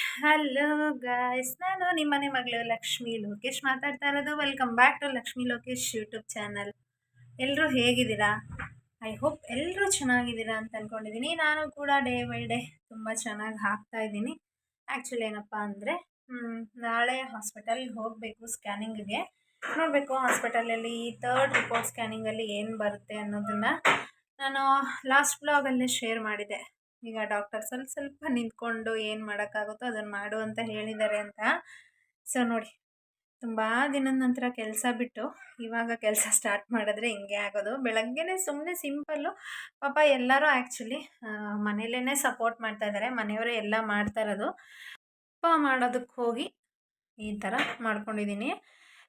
Hello guys ನಾನು ನಿಮ್ಮನೆ ಮಗಳು ಲಕ್ಷ್ಮಿ ಲೋಕೇಶ್ ಮಾತಾಡ್ತಾ ಇರೋದು. Welcome back to Lakshmi Lokesh YouTube channel ಎಲ್ಲರೂ ಹೇಗಿದ್ದೀರಾ? ಐ ಹೋಪ್ ಎಲ್ಲರೂ ಚೆನ್ನಾಗಿದ್ದೀರಾ ಅಂತ ಅಂದ್ಕೊಂಡಿದ್ದೀನಿ ನಾನು ಕೂಡ ಡೇ ಬೈ ಡೇ ತುಂಬ ಚೆನ್ನಾಗಿ ಹಾಕ್ತಾ ಇದ್ದೀನಿ. ಆ್ಯಕ್ಚುಲಿ ಏನಪ್ಪ ಅಂದರೆ ನಾಳೆ ಹಾಸ್ಪಿಟಲ್ಗೆ ಹೋಗಬೇಕು ಸ್ಕ್ಯಾನಿಂಗ್ಗೆ ನೋಡಬೇಕು ಹಾಸ್ಪಿಟಲಲ್ಲಿ ತರ್ಡ್ ರಿಪೋರ್ಟ್ ಸ್ಕ್ಯಾನಿಂಗಲ್ಲಿ ಏನು ಬರುತ್ತೆ ಅನ್ನೋದನ್ನು ನಾನು ಲಾಸ್ಟ್ ಬ್ಲಾಗಲ್ಲೇ ಶೇರ್ ಮಾಡಿದೆ. ಈಗ ಡಾಕ್ಟರ್ ಸ್ವಲ್ಪ ಸ್ವಲ್ಪ ನಿಂತ್ಕೊಂಡು ಏನು ಮಾಡೋಕ್ಕಾಗುತ್ತೋ ಅದನ್ನು ಮಾಡು ಅಂತ ಹೇಳಿದ್ದಾರೆ ಅಂತ. ಸೊ ನೋಡಿ, ತುಂಬ ದಿನದ ನಂತರ ಕೆಲಸ ಬಿಟ್ಟು ಇವಾಗ ಕೆಲಸ ಸ್ಟಾರ್ಟ್ ಮಾಡಿದ್ರೆ ಹಿಂಗೆ ಆಗೋದು. ಬೆಳಗ್ಗೆನೇ ಸುಮ್ಮನೆ ಸಿಂಪಲ್ಲು ಪಾಪ ಎಲ್ಲರೂ ಆ್ಯಕ್ಚುಲಿ ಮನೇಲೇ ಸಪೋರ್ಟ್ ಮಾಡ್ತಾ ಇದ್ದಾರೆ ಮನೆಯವರೇ ಎಲ್ಲ ಮಾಡ್ತಾ ಇರೋದು. ಮಾಡೋದಕ್ಕೆ ಹೋಗಿ ಈ ಥರ ಮಾಡ್ಕೊಂಡಿದ್ದೀನಿ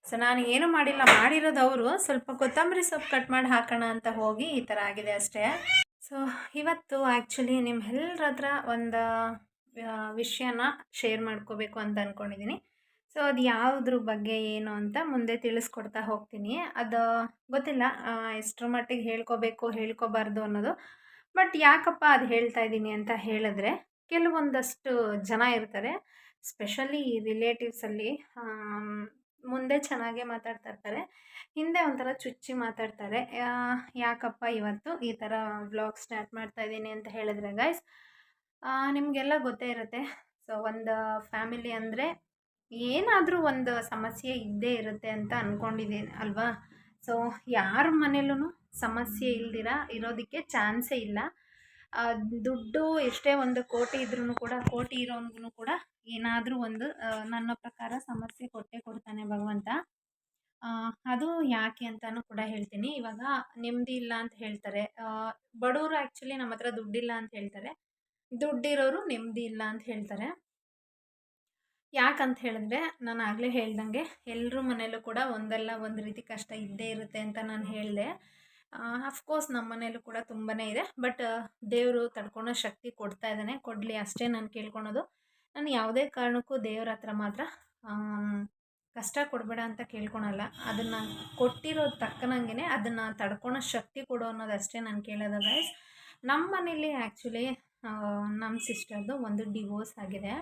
ಸೊ ನಾನು ಏನು ಮಾಡಿಲ್ಲ, ಮಾಡಿರೋದು ಅವರು ಸ್ವಲ್ಪ ಕೊತ್ತಂಬರಿ ಸೊಪ್ಪು ಕಟ್ ಮಾಡಿ ಹಾಕೋಣ ಅಂತ ಹೋಗಿ ಈ ಥರ ಆಗಿದೆ ಅಷ್ಟೇ. ಸೊ, ಇವತ್ತು ಆ್ಯಕ್ಚುಲಿ ನಿಮ್ಮೆಲ್ಲರ ಹತ್ರ ಒಂದು ವಿಷಯನ ಶೇರ್ ಮಾಡ್ಕೋಬೇಕು ಅಂತ ಅಂದ್ಕೊಂಡಿದ್ದೀನಿ ಸೊ, ಅದು ಯಾವುದ್ರ ಬಗ್ಗೆ ಏನು ಅಂತ ಮುಂದೆ ತಿಳಿಸ್ಕೊಡ್ತಾ ಹೋಗ್ತೀನಿ. ಅದು ಗೊತ್ತಿಲ್ಲ ಎಷ್ಟರ ಮಟ್ಟಿಗೆ ಹೇಳ್ಕೋಬೇಕು, ಹೇಳ್ಕೋಬಾರ್ದು ಅನ್ನೋದು. ಬಟ್ ಯಾಕಪ್ಪ ಅದು ಹೇಳ್ತಾ ಇದ್ದೀನಿ ಅಂತ ಹೇಳಿದ್ರೆ, ಕೆಲವೊಂದಷ್ಟು ಜನ ಇರ್ತಾರೆ. ಸ್ಪೆಷಲಿ ರಿಲೇಟಿವ್ಸಲ್ಲಿ ಮುಂದೆ ಚೆನ್ನಾಗೇ ಮಾತಾಡ್ತಾ ಇರ್ತಾರೆ. ಹಿಂದೆ ಒಂಥರ ಚುಚ್ಚಿ ಮಾತಾಡ್ತಾರೆ. ಯಾಕಪ್ಪ ಇವತ್ತು ಈ ಥರ ವ್ಲಾಗ್ ಸ್ಟಾರ್ಟ್ ಮಾಡ್ತಾ ಇದ್ದೀನಿ ಅಂತ ಹೇಳಿದ್ರೆ ಗೈಸ್ ನಿಮಗೆಲ್ಲ ಗೊತ್ತೇ ಇರುತ್ತೆ. ಸೊ ಒಂದು ಫ್ಯಾಮಿಲಿ ಅಂದರೆ ಏನಾದರೂ ಒಂದು ಸಮಸ್ಯೆ ಇದ್ದೇ ಇರುತ್ತೆ ಅಂತ ಅಂದ್ಕೊಂಡಿದ್ದೀನಿ ಅಲ್ವಾ? ಸೊ ಯಾರ ಮನೇಲೂ ಸಮಸ್ಯೆ ಇಲ್ದಿರ? ಇರೋದಕ್ಕೆ ಚಾನ್ಸೇ ಇಲ್ಲ. ದುಡ್ಡು ಎಷ್ಟೇ ಒಂದು ಕೋಟಿ ಇದ್ರೂ ಕೂಡ, ಕೋಟಿ ಇರೋನ್ಗೂ ಕೂಡ ಏನಾದರೂ ಒಂದು ನನ್ನ ಪ್ರಕಾರ ಸಮಸ್ಯೆ ಕೊಟ್ಟೇ ಕೊಡ್ತಾನೆ ಭಗವಂತ. ಅದು ಯಾಕೆ ಅಂತಲೂ ಕೂಡ ಹೇಳ್ತೀನಿ. ಇವಾಗ ನೆಮ್ಮದಿ ಇಲ್ಲ ಅಂತ ಹೇಳ್ತಾರೆ. ಬಡವರು ಆ್ಯಕ್ಚುಲಿ ನಮ್ಮ ಹತ್ರ ದುಡ್ಡಿಲ್ಲ ಅಂತ ಹೇಳ್ತಾರೆ. ದುಡ್ಡಿರೋರು ನೆಮ್ಮದಿ ಇಲ್ಲ ಅಂತ ಹೇಳ್ತಾರೆ. ಯಾಕಂತ ಹೇಳಿದ್ರೆ, ನಾನು ಆಗಲೇ ಹೇಳ್ದಂಗೆ ಎಲ್ಲರೂ ಮನೇಲೂ ಕೂಡ ಒಂದಲ್ಲ ಒಂದು ರೀತಿ ಕಷ್ಟ ಇದ್ದೇ ಇರುತ್ತೆ ಅಂತ ನಾನು ಹೇಳಿದೆ. ಅಫ್ಕೋರ್ಸ್ ನಮ್ಮ ಮನೇಲೂ ಕೂಡ ತುಂಬಾ ಇದೆ ಬಟ್ ದೇವರು ತಡ್ಕೊಳೋ ಶಕ್ತಿ ಕೊಡ್ತಾ ಇದ್ದಾನೆ. ಕೊಡಲಿ ಅಷ್ಟೇ ನಾನು ಕೇಳ್ಕೊಳೋದು. ನಾನು ಯಾವುದೇ ಕಾರಣಕ್ಕೂ ದೇವ್ರ ಹತ್ರ ಮಾತ್ರ ಕಷ್ಟ ಕೊಡಬೇಡ ಅಂತ ಕೇಳ್ಕೊಳಲ್ಲ. ಅದನ್ನು ಕೊಟ್ಟಿರೋ ತಕ್ಕನಂಗೆ ಅದನ್ನು ತಡ್ಕೊಳೋ ಶಕ್ತಿ ಕೊಡು ಅನ್ನೋದಷ್ಟೇ ನಾನು ಕೇಳೋದು ಗೈಸ್ ನಮ್ಮ ಮನೇಲಿ ಆ್ಯಕ್ಚುಲಿ ನಮ್ಮ ಸಿಸ್ಟರ್ದು ಒಂದು ಡಿವೋರ್ಸ್ ಆಗಿದೆ.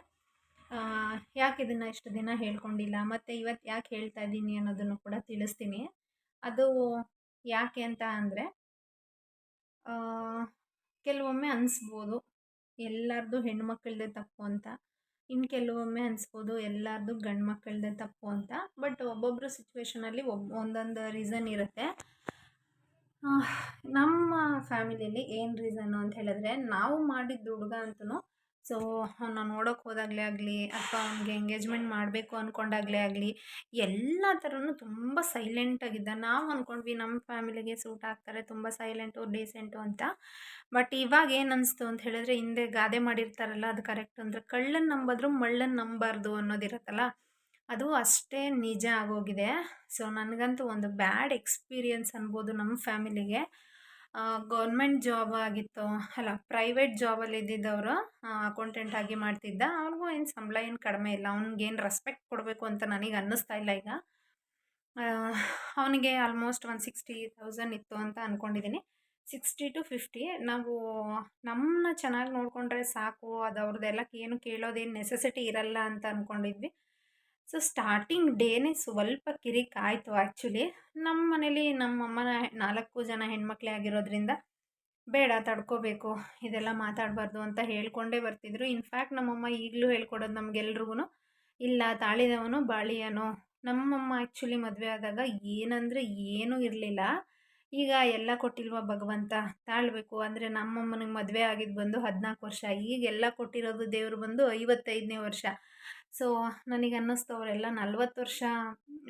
ಯಾಕೆ ಇದನ್ನು ಇಷ್ಟು ದಿನ ಹೇಳ್ಕೊಂಡಿಲ್ಲ, ಮತ್ತು ಇವತ್ತು ಯಾಕೆ ಹೇಳ್ತಾ ಇದ್ದೀನಿ ಅನ್ನೋದನ್ನು ಕೂಡ ತಿಳಿಸ್ತೀನಿ. ಅದು ಯಾಕೆ ಅಂತ ಅಂದರೆ ಕೆಲವೊಮ್ಮೆ ಅನಿಸ್ಬೋದು ಹೆಣ್ಣು ಹೆಣ್ಮಕ್ಳದ್ದೇ ತಪ್ಪು ಅಂತ. ಇನ್ನು ಕೆಲವೊಮ್ಮೆ ಅನಿಸ್ಬೋದು, ಎಲ್ಲರದು ಗಂಡು ಮಕ್ಕಳದೇ ತಪ್ಪು ಅಂತ. ಬಟ್ ಒಬ್ಬೊಬ್ಬರು ಸಿಚುವೇಶನಲ್ಲಿ ಒಬ್, ಒಂದೊಂದು ರೀಸನ್ ಇರುತ್ತೆ. ನಮ್ಮ ಫ್ಯಾಮಿಲಿಯಲ್ಲಿ ಏನು ರೀಸನ್ನು ಅಂತ ಹೇಳಿದ್ರೆ, ನಾವು ಮಾಡಿದ ಹುಡುಗ ಅಂತೂ ಸೊ ಅವನ್ನ ನೋಡೋಕೆ ಹೋದಾಗಲೇ ಆಗಲಿ ಅಥವಾ ಅವ್ನಿಗೆ ಎಂಗೇಜ್ಮೆಂಟ್ ಮಾಡಬೇಕು ಅಂದ್ಕೊಂಡಾಗಲೇ ಆಗಲಿ, ಎಲ್ಲ ಥರನೂ ತುಂಬ ಸೈಲೆಂಟಾಗಿದ್ದ ನಾವು ಅಂದ್ಕೊಂಡ್ವಿ ನಮ್ಮ ಫ್ಯಾಮಿಲಿಗೆ ಸೂಟ್ ಆಗ್ತಾರೆ ತುಂಬ ಸೈಲೆಂಟು ಡೀಸೆಂಟು ಅಂತ. ಬಟ್ ಇವಾಗ ಏನು ಅನಿಸ್ತು ಅಂತ ಹೇಳಿದ್ರೆ, ಹಿಂದೆ ಗಾದೆ ಮಾಡಿರ್ತಾರಲ್ಲ, ಅದು ಕರೆಕ್ಟ್ ಅಂದರೆ ಕಳ್ಳನ್ನು ನಂಬಿದ್ರು ಮಳ್ಳನ್ನು ನಂಬಾರ್ದು ಅನ್ನೋದಿರುತ್ತಲ್ಲ ಅದು ಅಷ್ಟೇ ನಿಜ ಆಗೋಗಿದೆ. ಸೊ ನನಗಂತೂ ಒಂದು ಬ್ಯಾಡ್ ಎಕ್ಸ್ಪೀರಿಯನ್ಸ್ ಅನ್ಬೋದು ನಮ್ಮ ಫ್ಯಾಮಿಲಿಗೆ. ಗೌರ್ಮೆಂಟ್ ಜಾಬ್ ಆಗಿತ್ತು, ಅಲ್ಲ ಪ್ರೈವೇಟ್ ಜಾಬಲ್ಲಿ ಇದ್ದಿದ್ದವರು ಅಕೌಂಟೆಂಟ್ ಆಗಿ ಮಾಡ್ತಿದ್ದ, ಅವ್ರಿಗೂ ಏನು ಸಂಬಳ ಏನು ಕಡಿಮೆ ಇಲ್ಲ ಅವ್ನಿಗೇನು ರೆಸ್ಪೆಕ್ಟ್ ಕೊಡಬೇಕು ಅಂತ ನನಗೆ ಅನ್ನಿಸ್ತಾ ಇಲ್ಲ ಈಗ. ಅವನಿಗೆ ಆಲ್ಮೋಸ್ಟ್ ಒಂದು ಸಿಕ್ಸ್ಟಿ ತೌಸಂಡ್ ಇತ್ತು ಅಂತ ಅಂದ್ಕೊಂಡಿದ್ದೀನಿ ಸಿಕ್ಸ್ಟಿ ಟು ಫಿಫ್ಟಿ ನಾವು ನಮ್ಮನ್ನ ಚೆನ್ನಾಗಿ ನೋಡಿಕೊಂಡ್ರೆ ಸಾಕು, ಅದು ಅವ್ರದ್ದೆಲ್ಲ ಏನು ಕೇಳೋದೇನು ನೆಸೆಸಿಟಿ ಇರಲ್ಲ ಅಂತ ಅಂದ್ಕೊಂಡಿದ್ವಿ ಸೊ ಸ್ಟಾರ್ಟಿಂಗ್ ಡೇನೇ ಸ್ವಲ್ಪ ಕಿರಿಕ್ ಆಯಿತು ಆ್ಯಕ್ಚುಲಿ ನಮ್ಮ ಮನೇಲಿ ನಮ್ಮಮ್ಮನ ನಾಲ್ಕು ಜನ ಹೆಣ್ಮಕ್ಳೇ ಆಗಿರೋದ್ರಿಂದ ಬೇಡ ತಡ್ಕೋಬೇಕು, ಇದೆಲ್ಲ ಮಾತಾಡಬಾರ್ದು ಅಂತ ಹೇಳ್ಕೊಂಡೇ ಬರ್ತಿದ್ರು. ಇನ್ಫ್ಯಾಕ್ಟ್ ನಮ್ಮಮ್ಮ ಈಗಲೂ ಹೇಳ್ಕೊಡೋದು ನಮಗೆಲ್ರಿಗೂ ಇಲ್ಲ ತಾಳಿದವನು ಬಾಳಿಯನು. ನಮ್ಮಮ್ಮ ಆ್ಯಕ್ಚುಲಿ ಮದುವೆ ಆದಾಗ ಏನಂದರೆ ಏನೂ ಇರಲಿಲ್ಲ. ಈಗ ಎಲ್ಲ ಕೊಟ್ಟಿಲ್ವ ಭಗವಂತ? ತಾಳ್ಬೇಕು. ಅಂದರೆ ನಮ್ಮಮ್ಮನಿಗೆ ಮದುವೆ ಆಗಿದ್ದು ಬಂದು ಹದಿನಾಲ್ಕು ವರ್ಷ. ಈಗೆಲ್ಲ ಕೊಟ್ಟಿರೋದು ದೇವರು ಬಂದು ಐವತ್ತೈದನೇ ವರ್ಷ. ಸೊ, ನನಗೆ ಅನ್ನಿಸ್ತು ಅವರೆಲ್ಲ ನಲ್ವತ್ತು ವರ್ಷ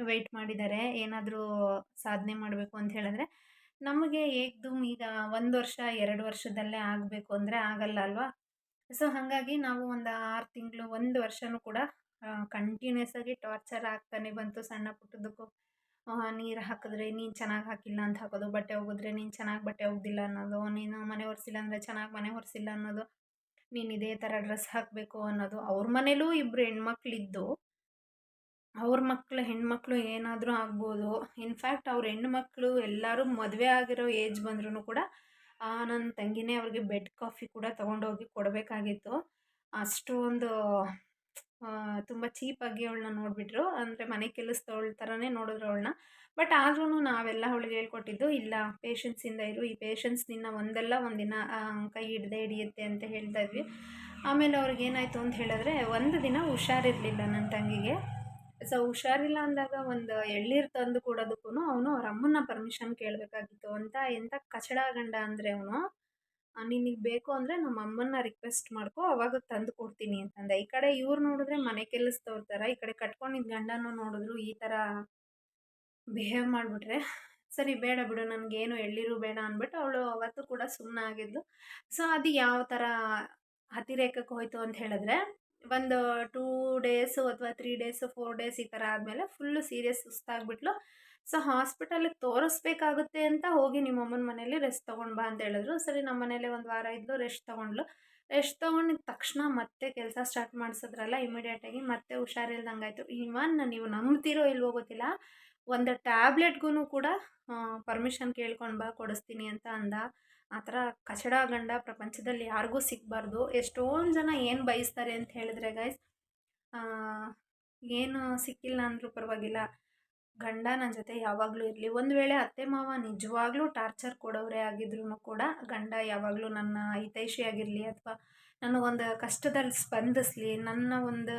ವೆಯ್ಟ್ ಮಾಡಿದ್ದಾರೆ. ಏನಾದರೂ ಸಾಧನೆ ಮಾಡಬೇಕು ಅಂತ ಹೇಳಿದ್ರೆ, ನಮಗೆ ಏಕ್ದು ಈಗ ಒಂದು ವರ್ಷ, ಎರಡು ವರ್ಷದಲ್ಲೇ ಆಗಬೇಕು ಅಂದರೆ ಆಗಲ್ಲ ಅಲ್ವಾ? ಸೊ, ಹಾಗಾಗಿ ನಾವು ಒಂದು ಆರು ತಿಂಗಳು, ಒಂದು ವರ್ಷವೂ ಕೂಡ ಕಂಟಿನ್ಯೂಸ್ ಆಗಿ ಟಾರ್ಚರ್ ಆಗ್ತಾನೆ ಬಂತು ಸಣ್ಣ ಪುಟ್ಟದಕ್ಕೂ ನೀರು ಹಾಕಿದ್ರೆ ನೀನು ಚೆನ್ನಾಗಿ ಹಾಕಿಲ್ಲ ಅಂತ ಹಾಕೋದು, ಬಟ್ಟೆ ಒಗೆದ್ರೆ ನೀನು ಚೆನ್ನಾಗಿ ಬಟ್ಟೆ ಒಗ್ದಿಲ್ಲ ಅನ್ನೋದು, ನೀನು ಮನೆ ಒರೆಸಿಲ್ಲ ಅಂದರೆ ಚೆನ್ನಾಗಿ ಮನೆ ಒರೆಸಿಲ್ಲ ಅನ್ನೋದು. ನೀನು ಇದೇ ಥರ ಡ್ರೆಸ್ ಹಾಕಬೇಕು ಅನ್ನೋದು ಅವ್ರ ಮನೇಲೂ ಇಬ್ಬರು ಹೆಣ್ಮಕ್ಳಿದ್ದು. ಅವ್ರ ಮಕ್ಕಳು ಹೆಣ್ಮಕ್ಳು ಏನಾದರೂ ಆಗ್ಬೋದು. ಇನ್ಫ್ಯಾಕ್ಟ್ ಅವ್ರ ಹೆಣ್ಮಕ್ಳು ಎಲ್ಲರೂ ಮದುವೆ ಆಗಿರೋ ಏಜ್ ಬಂದ್ರೂ ಕೂಡ ನನ್ನ ತಂಗಿನೇ ಅವ್ರಿಗೆ ಬೆಡ್ ಕಾಫಿ ಕೂಡ ತೊಗೊಂಡೋಗಿ ಕೊಡಬೇಕಾಗಿತ್ತು. ಅಷ್ಟೊಂದು ತುಂಬ ಚೀಪಾಗಿ ಅವಳನ್ನ ನೋಡಿಬಿಟ್ರು. ಅಂದರೆ ಮನೆ ಕೆಲಸದವಳ ಥರನೇ ನೋಡಿದ್ರು ಅವಳನ್ನ. ಬಟ್ ಆದ್ರೂ ನಾವೆಲ್ಲ ಅವಳಿಗೆ ಹೇಳ್ಕೊಟ್ಟಿದ್ದು, ಇಲ್ಲ ಪೇಷನ್ಸಿಂದ ಇರು. ಈ ಪೇಷನ್ಸ್ ನಿನ್ನ ಒಂದಲ್ಲ, ಒಂದಿನ ಕೈ ಹಿಡ್ದೆ ಹಿಡಿಯುತ್ತೆ ಅಂತ ಹೇಳ್ತಾ ಇದ್ವಿ. ಆಮೇಲೆ ಅವ್ರಿಗೆ ಏನಾಯಿತು ಅಂತ ಹೇಳಿದ್ರೆ, ಒಂದು ದಿನ ಹುಷಾರಿರಲಿಲ್ಲ ನನ್ನ ತಂಗಿಗೆ. ಸೊ ಹುಷಾರಿಲ್ಲ ಅಂದಾಗ ಒಂದು ಎಳ್ಳೀರು ತಂದು ಕೊಡೋದಕ್ಕೂ ಅವನು ಅವ್ರ ಅಮ್ಮನ ಪರ್ಮಿಷನ್ ಕೇಳಬೇಕಾಗಿತ್ತು ಅಂತ ಎಂಥ ಕಚಡ ಗಂಡ ಅಂದರೆ ಅವನು ನಿನಗೆ ಬೇಕು ಅಂದರೆ ನಮ್ಮ ಅಮ್ಮನ್ನ ರಿಕ್ವೆಸ್ಟ್ ಮಾಡ್ಕೊ, ಅವಾಗ ತಂದು ಕೊಡ್ತೀನಿ ಅಂತಂದೆ. ಈ ಕಡೆ ಇವ್ರು ನೋಡಿದ್ರೆ ಮನೆ ಕೆಲಸದವ್ರ ಥರ ಈ ಕಡೆ ಕಟ್ಕೊಂಡಿದ್ದ ಗಂಡನೂ ನೋಡಿದ್ರು ಈ ಥರ ಬಿಹೇವ್ ಮಾಡಿಬಿಟ್ರೆ. ಸರಿ, ಬೇಡ ಬಿಡು, ನನಗೇನು ಎಳ್ಳಿರು ಬೇಡ ಅಂದ್ಬಿಟ್ಟು ಅವಳು ಅವತ್ತು ಕೂಡ ಸುಮ್ಮನೆ ಆಗಿದ್ಲು. ಸೊ ಅದು ಯಾವ ಥರ ಅತಿರೇಕಕ್ಕೆ ಹೋಯ್ತು ಅಂತ ಹೇಳಿದ್ರೆ, ಒಂದು ಟೂ ಡೇಸು ಅಥವಾ ತ್ರೀ ಡೇಸು ಫೋರ್ ಡೇಸ್ ಈ ಥರ ಆದಮೇಲೆ ಫುಲ್ಲು ಸೀರಿಯಸ್ ಸುಸ್ತಾಗ್ಬಿಟ್ಲು. ಸೊ ಹಾಸ್ಪಿಟಲಿಗೆ ತೋರಿಸ್ಬೇಕಾಗುತ್ತೆ ಅಂತ ಹೋಗಿ ನಿಮ್ಮ ಅಮ್ಮನ ಮನೇಲಿ ರೆಸ್ಟ್ ತೊಗೊಂಡು ಬಾ ಅಂತ ಹೇಳಿದ್ರು. ಸರಿ, ನಮ್ಮ ಮನೇಲೆ ಒಂದು ವಾರ ಇದ್ದು ರೆಸ್ಟ್ ತೊಗೊಂಡ್ಲು ರೆಸ್ಟ್ ತೊಗೊಂಡಿದ್ದ ತಕ್ಷಣ ಮತ್ತೆ ಕೆಲಸ ಸ್ಟಾರ್ಟ್ ಮಾಡಿಸಿದ್ರಲ್ಲ ಇಮಿಡಿಯೇಟಾಗಿ ಮತ್ತೆ ಹುಷಾರಿಲ್ದಂಗೆ ಆಯಿತು ಇವನ್ ನೀವು ನಂಬ್ತಿರೋ ಇಲ್ವೋ ಗೊತ್ತಿಲ್ಲ. ಒಂದು ಟ್ಯಾಬ್ಲೆಟ್ಗೂ ಕೂಡ ಪರ್ಮಿಷನ್ ಕೇಳ್ಕೊಂಡು ಬಾ, ಕೊಡಿಸ್ತೀನಿ ಅಂತ ಅಂದ. ಆ ಥರ ಕಚಡ ಗಂಡ ಪ್ರಪಂಚದಲ್ಲಿ ಯಾರಿಗೂ ಸಿಗಬಾರ್ದು. ಎಷ್ಟೊಂದು ಜನ ಏನು ಬಯಸ್ತಾರೆ ಅಂತ ಹೇಳಿದ್ರೆ ಗೈಸ್ ಏನು ಸಿಕ್ಕಿಲ್ಲ ಅಂದರೂ ಪರವಾಗಿಲ್ಲ. ಗಂಡ ನನ್ನ ಜೊತೆ ಯಾವಾಗಲೂ ಇರಲಿ. ಒಂದು ವೇಳೆ ಅತ್ತೆ ಮಾವ ನಿಜವಾಗ್ಲೂ ಟಾರ್ಚರ್ ಕೊಡೋರೇ ಆಗಿದ್ರು ಕೂಡ ಗಂಡ ಯಾವಾಗಲೂ ನನ್ನ ಹಿತೈಷಿಯಾಗಿರಲಿ ಅಥವಾ ನನಗೊಂದು ಕಷ್ಟದಲ್ಲಿ ಸ್ಪಂದಿಸ್ಲಿ. ನನ್ನ ಒಂದು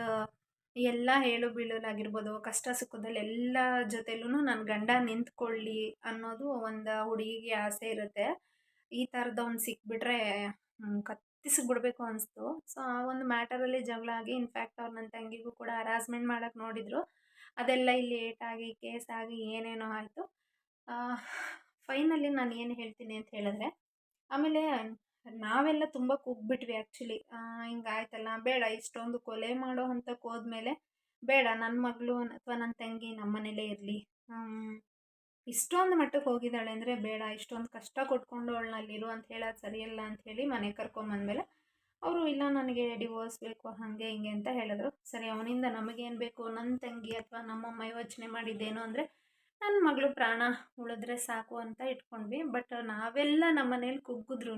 ಎಲ್ಲ ಹೇಳು ಬೀಳಲಾಗಿರ್ಬೋದು ಕಷ್ಟ ಸುಖದಲ್ಲಿ ಎಲ್ಲ ಜೊತೆಲೂ ನನ್ನ ಗಂಡ ನಿಂತ್ಕೊಳ್ಳಿ ಅನ್ನೋದು ಒಂದು ಹುಡುಗಿಗೆ ಆಸೆ ಇರುತ್ತೆ. ಈ ಥರದವ್ನು ಸಿಕ್ಬಿಟ್ರೆ ಕತ್ತಿಸ್ಬಿಡ್ಬೇಕು ಅನಿಸ್ತು. ಸೊ ಆ ಒಂದು ಮ್ಯಾಟರಲ್ಲಿ ಜಗಳ ಆಗಿ ಇನ್ಫ್ಯಾಕ್ಟ್ ಅವ್ರು ನನ್ನ ತಂಗಿಗೂ ಕೂಡ ಹರಾಸ್ಮೆಂಟ್ ಮಾಡೋಕ್ಕೆ ನೋಡಿದರು. ಅದೆಲ್ಲ ಇಲ್ಲಿ ಏಟಾಗಿ ಕೇಸ್ ಆಗಿ ಏನೇನೋ ಆಯಿತು. ಫೈನಲಿ ನಾನು ಏನು ಹೇಳ್ತೀನಿ ಅಂತ ಹೇಳಿದ್ರೆ, ಆಮೇಲೆ ನಾವೆಲ್ಲ ತುಂಬ ಕುಗ್ಬಿಟ್ವಿ ಆ್ಯಕ್ಚುಲಿ ಹಿಂಗಾಯ್ತಲ್ಲ, ಬೇಡ ಇಷ್ಟೊಂದು ಕೊಲೆ ಮಾಡೋ ಹಂತಕ್ಕೆ ಹೋದ್ಮೇಲೆ ಬೇಡ ನನ್ನ ಮಗಳು ಅಥವಾ ನನ್ನ ತಂಗಿ ನಮ್ಮ ಮನೇಲೇ ಇರಲಿ ಇಷ್ಟೊಂದು ಮಟ್ಟಕ್ಕೆ ಹೋಗಿದ್ದಾಳೆ ಅಂದರೆ ಬೇಡ, ಇಷ್ಟೊಂದು ಕಷ್ಟ ಕೊಟ್ಕೊಂಡು ಅವಳನ್ನ ಅಲ್ಲಿರು ಅಂತ ಹೇಳೋದು ಸರಿಯಲ್ಲ ಅಂತ ಹೇಳಿ ಮನೆಗೆ ಕರ್ಕೊಂಬಂದಮೇಲೆ ಅವರು, ಇಲ್ಲ ನನಗೆ ಡಿವೋರ್ಸ್ ಬೇಕು, ಹಾಗೆ ಹಿಂಗೆ ಅಂತ ಹೇಳಿದ್ರು. ಸರಿ, ಅವನಿಂದ ನಮಗೇನು ಬೇಕು? ನನ್ನ ತಂಗಿ ಅಥವಾ ನಮ್ಮಮ್ಮ ಯೋಚನೆ ಮಾಡಿದ್ದೇನು ಅಂದರೆ ನನ್ನ ಮಗಳು ಪ್ರಾಣ ಉಳಿದ್ರೆ ಸಾಕು ಅಂತ ಇಟ್ಕೊಂಡ್ವಿ. ಬಟ್ ನಾವೆಲ್ಲ ನಮ್ಮ ಮನೇಲಿ ಕುಗ್ಗಿದ್ರು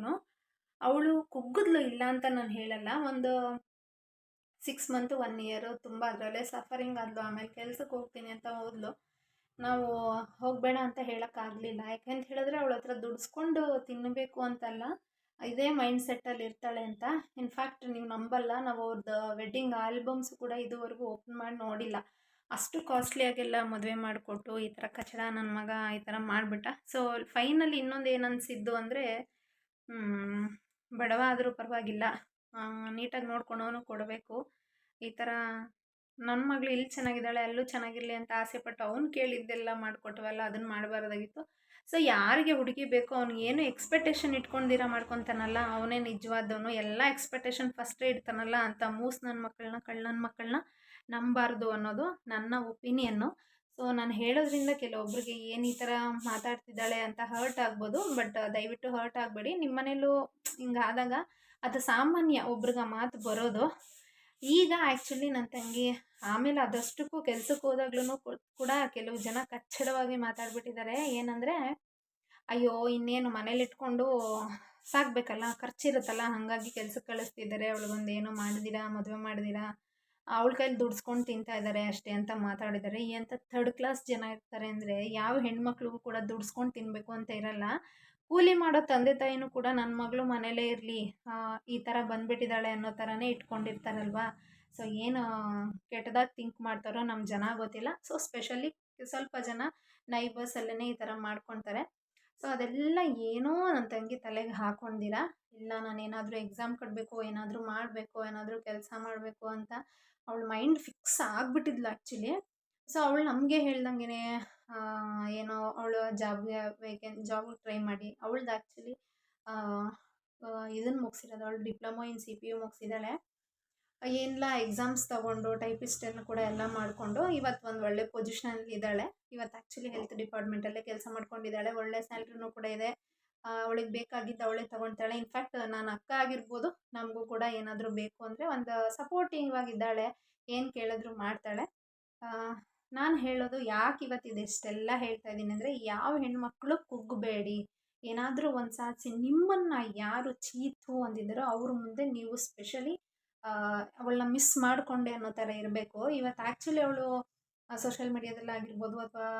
ಅವಳು ಕುಗ್ಗಿದ್ಲು ಇಲ್ಲ ಅಂತ ನಾನು ಹೇಳಲ್ಲ. ಒಂದು ಸಿಕ್ಸ್ ಮಂತು ಒನ್ ಇಯರು ತುಂಬ ಅದರಲ್ಲೇ ಸಫರಿಂಗ್ ಆದ್ಲು, ಆಮೇಲೆ ಕೆಲ್ಸಕ್ಕೆ ಹೋಗ್ತೀನಿ ಅಂತ ಹೋದ್ಲು. ನಾವು ಹೋಗಬೇಡ ಅಂತ ಹೇಳೋಕ್ಕಾಗಲಿಲ್ಲ ಯಾಕೆಂತ ಹೇಳಿದ್ರೆ ಅವಳ ಹತ್ರ ದುಡಿಸ್ಕೊಂಡು ತಿನ್ನಬೇಕು ಅಂತಲ್ಲ, ಇದೇ ಮೈಂಡ್ ಸೆಟ್ಟಲ್ಲಿ ಇರ್ತಾಳೆ ಅಂತ. ಇನ್ಫ್ಯಾಕ್ಟ್ ನೀವು ನಂಬಲ್ಲ, ನಾವು ಅವ್ರದ್ದು ವೆಡ್ಡಿಂಗ್ ಆಲ್ಬಮ್ಸ್ ಕೂಡ ಇದುವರೆಗೂ ಓಪನ್ ಮಾಡಿ ನೋಡಿಲ್ಲ. ಅಷ್ಟು ಕಾಸ್ಟ್ಲಿಯಾಗೆಲ್ಲ ಮದುವೆ ಮಾಡಿಕೊಟ್ಟು ಈ ಥರ ಕಚಡ ನನ್ನ ಮಗ ಈ ಥರ ಮಾಡಿಬಿಟ್ಟ. ಸೊ ಫೈನಲಿ ಇನ್ನೊಂದು ಏನು ಅನಿಸಿದ್ದು ಅಂದರೆ ಬಡವ ಆದರೂ ಪರವಾಗಿಲ್ಲ. ನೀಟಾಗಿ ನೋಡ್ಕೊಳೋನು ಕೊಡಬೇಕು. ಈ ಥರ ನನ್ನ ಮಗಳು ಇಲ್ಲಿ ಚೆನ್ನಾಗಿದ್ದಾಳೆ, ಅಲ್ಲೂ ಚೆನ್ನಾಗಿರಲಿ ಅಂತ ಆಸೆ ಪಟ್ಟು ಅವ್ನು ಕೇಳಿದ್ದೆಲ್ಲ ಮಾಡಿಕೊಟ್ವಲ್ಲ ಅದನ್ನು ಮಾಡಬಾರ್ದಾಗಿತ್ತು. ಸೊ ಯಾರಿಗೆ ಹುಡುಗಿ ಬೇಕೋ ಅವ್ನಿಗೆ ಏನು ಎಕ್ಸ್ಪೆಕ್ಟೇಷನ್ ಇಟ್ಕೊಂಡಿರ ಮಾಡ್ಕೊತಾನಲ್ಲ, ಅವನೇ ನಿಜವಾದವನು, ಎಲ್ಲ ಎಕ್ಸ್ಪೆಕ್ಟೇಷನ್ ಫಸ್ಟೇ ಇಡ್ತಾನಲ್ಲ ಅಂತ ಮೂಸ್ ನನ್ನ ಮಕ್ಕಳನ್ನ ಕಳ್ಳ ನನ್ನ ಮಕ್ಕಳನ್ನ ನಂಬಾರ್ದು ಅನ್ನೋದು ನನ್ನ ಒಪಿನಿಯನ್ನು ಸೊ ನಾನು ಹೇಳೋದ್ರಿಂದ ಕೆಲವೊಬ್ಬರಿಗೆ ಏನು ಈ ಥರ ಮಾತಾಡ್ತಿದ್ದಾಳೆ ಅಂತ ಹರ್ಟ್ ಆಗ್ಬೋದು ಬಟ್ ದಯವಿಟ್ಟು ಹರ್ಟ್ ಆಗಬೇಡಿ. ನಿಮ್ಮ ಮನೇಲೂ ಹಿಂಗಾದಾಗ ಅದು ಸಾಮಾನ್ಯ ಒಬ್ರಿಗೆ ಮಾತು ಬರೋದು. ಈಗ ಆ್ಯಕ್ಚುಲಿ ನನ್ನ ತಂಗಿ ಆಮೇಲೆ ಅದಷ್ಟಕ್ಕೂ ಕೆಲಸಕ್ಕೆ ಹೋದಾಗ್ಲೂ ಕೂಡ ಕೆಲವು ಜನ ಕಚ್ಚಡವಾಗಿ ಮಾತಾಡ್ಬಿಟ್ಟಿದ್ದಾರೆ ಏನಂದರೆ, ಅಯ್ಯೋ, ಇನ್ನೇನು ಮನೇಲಿ ಇಟ್ಕೊಂಡು ಸಾಕಬೇಕಲ್ಲ, ಖರ್ಚಿರುತ್ತಲ್ಲ, ಹಾಗಾಗಿ ಕೆಲಸಕ್ಕೆ ಕಳಿಸ್ತಿದ್ದಾರೆ ಅವಳಿಗೊಂದು ಏನೋ ಮಾಡಿದಿರಾ, ಮದುವೆ ಮಾಡಿದಿರಾ? ಅವಳ ಕೈಲಿ ದುಡ್ಸ್ಕೊಂಡು ತಿಂತಾ ಇದ್ದಾರೆ ಅಷ್ಟೇ ಅಂತ ಮಾತಾಡಿದ್ದಾರೆ ಎಂಥ ಥರ್ಡ್ ಕ್ಲಾಸ್ ಜನ ಇರ್ತಾರೆ ಅಂದರೆ, ಯಾವ ಹೆಣ್ಮಕ್ಳಿಗೂ ಕೂಡ ದುಡ್ಸ್ಕೊಂಡು ತಿನ್ನಬೇಕು ಅಂತ ಇರಲ್ಲ. ಕೂಲಿ ಮಾಡೋ ತಂದೆ ತಾಯಿನೂ ಕೂಡ ನನ್ನ ಮಗಳು ಮನೇಲೇ ಇರಲಿ ಈ ಥರ ಬಂದುಬಿಟ್ಟಿದ್ದಾಳೆ ಅನ್ನೋ ಥರನೇ ಇಟ್ಕೊಂಡಿರ್ತಾರಲ್ವಾ? ಸೊ ಏನು ಕೆಟ್ಟದಾಗಿ ಥಿಂಕ್ ಮಾಡ್ತಾರೋ ನಮ್ಮ ಜನ ಗೊತ್ತಿಲ್ಲ. ಸೊ ಸ್ಪೆಷಲಿ ಸ್ವಲ್ಪ ಜನ ನೈಬರ್ಸಲ್ಲೇ ಈ ಥರ ಮಾಡ್ಕೊತಾರೆ. ಸೊ ಅದೆಲ್ಲ ಏನೋ ನನ್ನ ತಂಗಿ ತಲೆಗೆ ಹಾಕೊಂಡಿಲ್ಲ ಇಲ್ಲ ನಾನು ಏನಾದರೂ ಎಕ್ಸಾಮ್ ಕಟ್ಟಬೇಕು ಏನಾದರೂ ಮಾಡಬೇಕು, ಏನಾದರೂ ಕೆಲಸ ಮಾಡಬೇಕು ಅಂತ ಅವಳ ಮೈಂಡ್ ಫಿಕ್ಸ್ ಆಗಿಬಿಟ್ಟಿದ್ಲು ಆ್ಯಕ್ಚುಲಿ ಸೊ ಅವಳು ನಮಗೆ ಹೇಳ್ದಂಗೆ ಏನೋ ಅವಳು ಜಾಬ್ಗೆ ವೇಕೆನ್ ಜಾಬ್ಗೆ ಟ್ರೈ ಮಾಡಿ. ಅವಳ್ದು ಆ್ಯಕ್ಚುಲಿ ಇದನ್ನು ಮುಗಿಸಿರೋದು. ಅವಳು diploma in C P U ಮುಗಿಸಿದ್ದಾಳೆ ಏನಿಲ್ಲ ಎಕ್ಸಾಮ್ಸ್ ತೊಗೊಂಡು ಟೈಪಿಸ್ಟನ್ನು ಕೂಡ ಎಲ್ಲ ಮಾಡಿಕೊಂಡು ಇವತ್ತು ಒಂದು ಒಳ್ಳೆ ಪೊಸಿಷನಲ್ಲಿ ಇದ್ದಾಳೆ. ಇವತ್ತು ಆ್ಯಕ್ಚುಲಿ ಹೆಲ್ತ್ ಡಿಪಾರ್ಟ್ಮೆಂಟಲ್ಲೇ ಕೆಲಸ ಮಾಡ್ಕೊಂಡಿದ್ದಾಳೆ. ಒಳ್ಳೆ ಸ್ಯಾಲ್ರಿನೂ ಕೂಡ ಇದೆ. ಅವಳಿಗೆ ಬೇಕಾಗಿದ್ದು ಅವಳೇ ತೊಗೊಳ್ತಾಳೆ ಇನ್ಫ್ಯಾಕ್ಟ್ ನಾನು ಅಕ್ಕ ಆಗಿರ್ಬೋದು, ನಮಗೂ ಕೂಡ ಏನಾದರೂ ಬೇಕು ಅಂದರೆ ಒಂದು ಸಪೋರ್ಟಿಂಗ್ ಆಗಿದ್ದಾಳೆ ಏನು ಕೇಳಿದ್ರು ಮಾಡ್ತಾಳೆ. ನಾನು ಹೇಳೋದು ಯಾಕೆ ಇವತ್ತು ಇದೆಷ್ಟೆಲ್ಲ ಹೇಳ್ತಾ ಇದ್ದೀನಿ ಅಂದರೆ ಯಾವ ಹೆಣ್ಮಕ್ಳು ಕುಗ್ಗಬೇಡಿ ಏನಾದರೂ ಒಂದು ಸಾಧಿಸಿ ನಿಮ್ಮನ್ನು ಯಾರು ಚೀತು ಅಂದಿದ್ದಾರೋ ಅವ್ರ ಮುಂದೆ ನೀವು ಸ್ಪೆಷಲಿ ಅವಳನ್ನ ಮಿಸ್ ಮಾಡಿಕೊಂಡೆ ಅನ್ನೋ ಥರ ಇರಬೇಕು. ಇವತ್ತು ಆ್ಯಕ್ಚುಲಿ ಅವಳು ಸೋಷಿಯಲ್ ಮೀಡಿಯಾದಲ್ಲಾಗಿರ್ಬೋದು ಅಥವಾ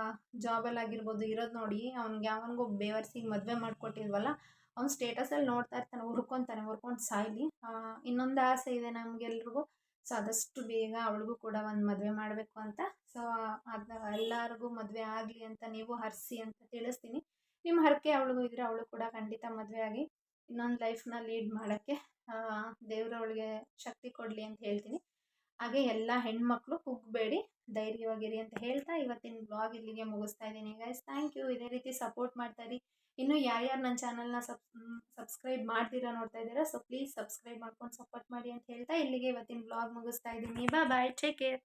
ಜಾಬಲ್ಲಾಗಿರ್ಬೋದು ಇರೋದು ನೋಡಿ, ಅವ್ನಿಗೆ ಯಾವನಿಗೂ ಬೇವರ್ಸಿಗೆ ಮದುವೆ ಮಾಡಿಕೊಟ್ಟಿಲ್ವಲ್ಲ, ಅವ್ನು ಸ್ಟೇಟಸಲ್ಲಿ ನೋಡ್ತಾ ಇರ್ತಾನೆ, ಹುರ್ಕೊತಾನೆ, ಹುರ್ಕೊಂಡು ಸಾಯ್ಲಿ. ಇನ್ನೊಂದು ಆಸೆ ಇದೆ ನಮಗೆಲ್ರಿಗೂ. ಸೊ ಆದಷ್ಟು ಬೇಗ ಅವಳಿಗೂ ಕೂಡ ಒಂದು ಮದುವೆ ಮಾಡಬೇಕು ಅಂತ. ಸೊ ಅದನ್ನ ಎಲ್ಲರಿಗೂ ಮದುವೆ ಆಗಲಿ ಅಂತ ನೀವು ಹರಿಸಿ ಅಂತ ತಿಳಿಸ್ತೀನಿ. ನಿಮ್ಮ ಹರಕೆ ಅವಳಿಗೂ ಇದ್ದರೆ ಅವಳು ಕೂಡ ಖಂಡಿತ ಮದುವೆ ಆಗಿ ಇನ್ನೊಂದು ಲೈಫ್ನ ಲೀಡ್ ಮಾಡೋಕ್ಕೆ ದೇವರು ಅವಳಿಗೆ ಶಕ್ತಿ ಕೊಡಲಿ ಅಂತ ಹೇಳ್ತೀನಿ. ಹಾಗೆ ಎಲ್ಲ ಹೆಣ್ಮಕ್ಳು ಕುಗ್ಬೇಡಿ, ಧೈರ್ಯವಾಗಿರಿ ಅಂತ ಹೇಳ್ತಾ ಇವತ್ತಿನ ಬ್ಲಾಗ್ ಇಲ್ಲಿಗೆ ಮುಗಿಸ್ತಾ ಇದ್ದೀನಿ ಗೈಸ್ ಥ್ಯಾಂಕ್ ಯು ಇದೇ ರೀತಿ ಸಪೋರ್ಟ್ ಮಾಡ್ತಾಯಿರಿ ಇನ್ನು ಯಾರ್ಯಾರು ನನ್ನ ಚಾನಲ್ನ ಸಬ್ ಸಬ್ಸ್ಕ್ರೈಬ್ ಮಾಡ್ತೀರಾ ನೋಡ್ತಾ ಇದ್ದೀರಾ ಸೊ ಪ್ಲೀಸ್ ಸಬ್ಸ್ಕ್ರೈಬ್ ಮಾಡ್ಕೊಂಡು ಸಪೋರ್ಟ್ ಮಾಡಿ ಅಂತ ಹೇಳ್ತಾ ಇಲ್ಲಿಗೆ ಇವತ್ತಿನ ಬ್ಲಾಗ್ ಮುಗಿಸ್ತಾ ಇದ್ದೀನಿ. ಬಾ ಬಾಯ್ ಟೇಕ್ ಕೇರ್